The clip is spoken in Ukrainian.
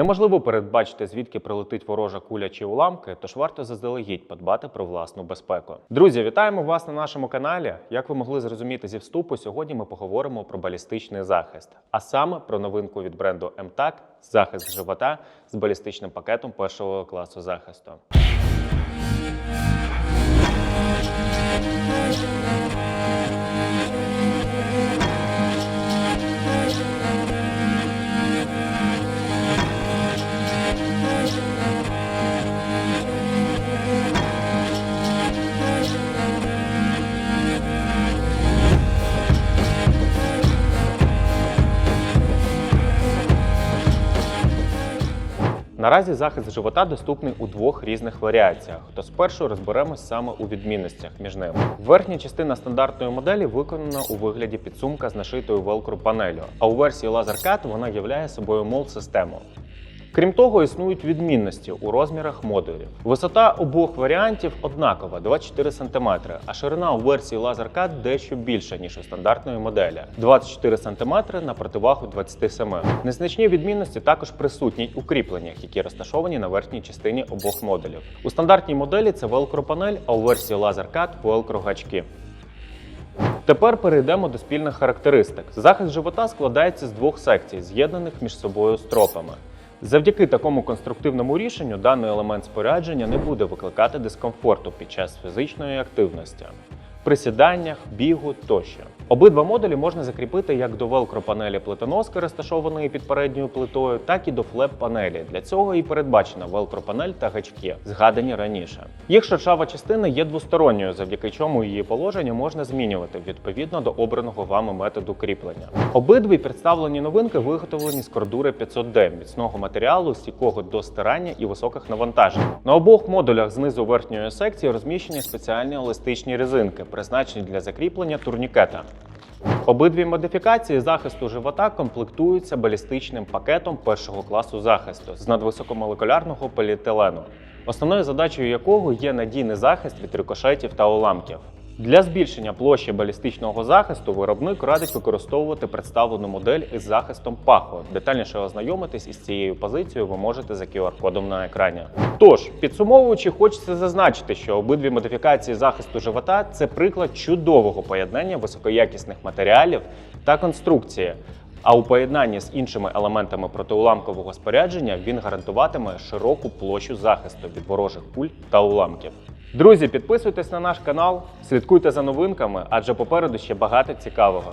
Неможливо передбачити, звідки прилетить ворожа куля чи уламки, тож варто заздалегідь подбати про власну безпеку. Друзі, вітаємо вас на нашому каналі. Як ви могли зрозуміти зі вступу, сьогодні ми поговоримо про балістичний захист, а саме про новинку від бренду МТАК захист живота з балістичним пакетом першого класу захисту. Наразі захист живота доступний у двох різних варіаціях. То спершу розберемось саме у відмінностях між ними. Верхня частина стандартної моделі виконана у вигляді підсумка з нашитою велкру панелю, а у версії LaserCut вона являє собою мол-систему. Крім того, існують відмінності у розмірах модулів. Висота обох варіантів однакова 24 см, а ширина у версії LaserCut дещо більша, ніж у стандартної моделі 24 см на противагу 27 Незначні відмінності також присутні у кріпленнях, які розташовані на верхній частині обох модулів. У стандартній моделі це velcro панель, а у версії LaserCut velcro гачки. Тепер перейдемо до спільних характеристик. Захист живота складається з двох секцій, з'єднаних між собою стропами. Завдяки такому конструктивному рішенню даний елемент спорядження не буде викликати дискомфорту під час фізичної активності, присіданнях, бігу тощо. Обидва модулі можна закріпити як до велкро панелі плитоноски, розташованої під передньою плитою, так і до флеп панелі. Для цього і передбачена велкро панель та гачки, згадані раніше. Їх шершава частина є двосторонньою, завдяки чому її положення можна змінювати відповідно до обраного вами методу кріплення. Обидві представлені новинки виготовлені з кордури 500D, міцного матеріалу, стійкого до стирання і високих навантажень. На обох модулях знизу верхньої секції розміщені спеціальні еластичні резинки, призначені для закріплення турнікета. Обидві модифікації захисту живота комплектуються балістичним пакетом першого класу захисту з надвисокомолекулярного поліетилену, основною задачею якого є надійний захист від рикошетів та уламків. Для збільшення площі балістичного захисту виробник радить використовувати представлену модель із захистом паху. Детальніше ознайомитись із цією позицією ви можете за QR-кодом на екрані. Тож, підсумовуючи, хочеться зазначити, що обидві модифікації захисту живота це приклад чудового поєднання високоякісних матеріалів та конструкції. А у поєднанні з іншими елементами протиуламкового спорядження він гарантуватиме широку площу захисту від ворожих пуль та уламків. Друзі, підписуйтесь на наш канал, слідкуйте за новинками, адже попереду ще багато цікавого.